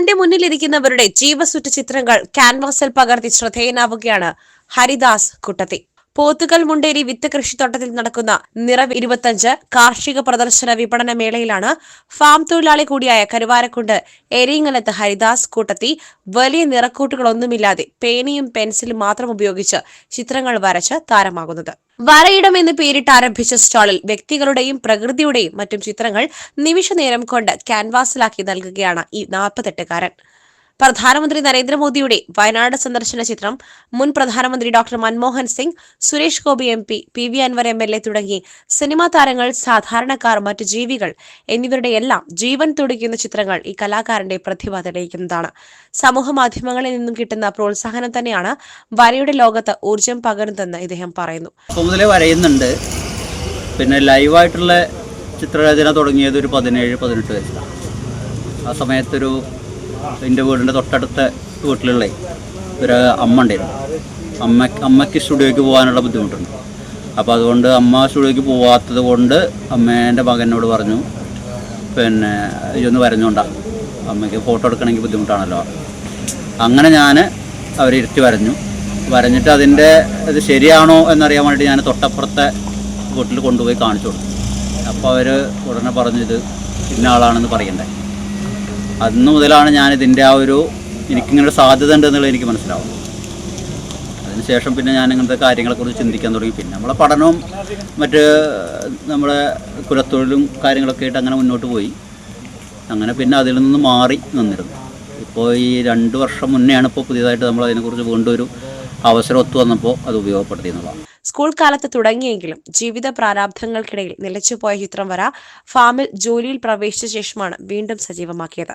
തന്റെ മുന്നിലിരിക്കുന്നവരുടെ ജീവസുറ്റ ചിത്രങ്ങൾ ക്യാൻവാസിൽ പകർത്തി ശ്രദ്ധേയനാവുകയാണ് ഹരിദാസ് കുട്ടത്തി. പോത്തുകൽ മുണ്ടേരി വിത്ത് കൃഷിത്തോട്ടത്തിൽ നടക്കുന്ന നിറവ് ഇരുപത്തഞ്ച് കാർഷിക പ്രദർശന വിപണന മേളയിലാണ് ഫാം തൊഴിലാളി കൂടിയായ കരുവാരക്കുണ്ട് എരിങ്ങലത്ത് ഹരിദാസ് കൂട്ടത്തി വലിയ നിറക്കൂട്ടുകളൊന്നുമില്ലാതെ പേനയും പെൻസിലും മാത്രം ഉപയോഗിച്ച് ചിത്രങ്ങൾ വരച്ച് താരമാകുന്നത്. വരയിടം എന്ന് പേരിട്ട് ആരംഭിച്ച സ്റ്റാളിൽ വ്യക്തികളുടെയും പ്രകൃതിയുടെയും മറ്റും ചിത്രങ്ങൾ നിമിഷനേരം കൊണ്ട് ക്യാൻവാസിലാക്കി നൽകുകയാണ് ഈ നാൽപ്പത്തെട്ടുകാരൻ. പ്രധാനമന്ത്രി നരേന്ദ്രമോദിയുടെ വയനാട് സന്ദർശന ചിത്രം മുൻ പ്രധാനമന്ത്രി doctor Manmohan Singh Suresh Gopi M P P V Anvar M L A തുടങ്ങി സിനിമാ താരങ്ങൾ സാധാരണക്കാർ മറ്റ് ജീവികൾ എന്നിവരുടെ എല്ലാം ജീവൻ തുടിക്കുന്ന ചിത്രങ്ങൾ ഈ കലാകാരന്റെ പ്രതിഭ തെളിയിക്കുന്നതാണ്. സമൂഹ മാധ്യമങ്ങളിൽ നിന്നും കിട്ടുന്ന പ്രോത്സാഹനം തന്നെയാണ് വരയുടെ ലോകത്ത് ഊർജം പകരുന്നതെന്ന് ഇദ്ദേഹം പറയുന്നു. വരയുന്നുണ്ട്. പിന്നെ ലൈവായിട്ടുള്ള ചിത്രരചന തുടങ്ങിയത് ഒരു പതിനേഴ് പതിനെട്ട് വയസ്സിലാണ്. ആ സമയത്തൊരു എന്റെ വീടിന്റെ തൊട്ടടുത്ത വീട്ടിലുള്ള ഒരു അമ്മ ഉണ്ടായിരുന്നു. അമ്മ അമ്മയ്ക്ക് സ്റ്റുഡിയോയ്ക്ക് പോകാനുള്ള ബുദ്ധിമുട്ടുണ്ട്. അപ്പോൾ അതുകൊണ്ട് അമ്മ സ്റ്റുഡിയോയ്ക്ക് പോവാത്തത് കൊണ്ട് അമ്മേന്റെ മകനോട് പറഞ്ഞു പിന്നെ ഇതൊന്ന് വരഞ്ഞോണ്ടാ. അമ്മയ്ക്ക് ഫോട്ടോ എടുക്കണമെങ്കിൽ ബുദ്ധിമുട്ടാണല്ലോ. അങ്ങനെ ഞാൻ അവരെ ഇരുത്തി വരഞ്ഞു. വരഞ്ഞിട്ട് അതിന്റെ ഇത് ശരിയാണോ എന്നറിയാൻ വേണ്ടി ഞാൻ തൊട്ടപ്പുറത്തെ വീട്ടിൽ കൊണ്ടുപോയി കാണിച്ചു കൊടുത്തു. അപ്പോൾ അവർ ഉടനെ പറഞ്ഞു ഇത് ഇന്ന ആളാണെന്ന് പറയണ്ടേ. അന്ന് മുതലാണ് ഞാൻ ഇതിന്റെ ആ ഒരു എനിക്കിങ്ങനെ സാധ്യത ഉണ്ട് എന്നുള്ളത് എനിക്ക് മനസ്സിലാവും അതിനുശേഷം പിന്നെ ഞാൻ ഇങ്ങനത്തെ കാര്യങ്ങളെക്കുറിച്ച് ചിന്തിക്കാൻ തുടങ്ങി. പിന്നെ നമ്മളെ പഠനവും മറ്റ് നമ്മളെ കുലത്തൊഴിലും കാര്യങ്ങളൊക്കെ ആയിട്ട് അങ്ങനെ മുന്നോട്ട് പോയി. അങ്ങനെ പിന്നെ അതിൽ നിന്ന് മാറി നിന്നിരുന്നു. ഇപ്പോൾ ഈ രണ്ട് വർഷം മുന്നെയാണ് ഇപ്പോൾ പുതിയതായിട്ട് നമ്മൾ അതിനെക്കുറിച്ച് വീണ്ടും ഒരു അവസരം ഒത്തു വന്നപ്പോൾ അത് ഉപയോഗപ്പെടുത്തി എന്നുള്ളതാണ്. സ്കൂൾ കാലത്ത് തുടങ്ങിയെങ്കിലും ജീവിത പ്രാരാബ്ധങ്ങൾക്കിടയിൽ നിലച്ചുപോയ ചിത്രം വര ഫാമിൽ ജോലിയിൽ പ്രവേശിച്ച ശേഷമാണ് വീണ്ടും സജീവമാക്കിയത്.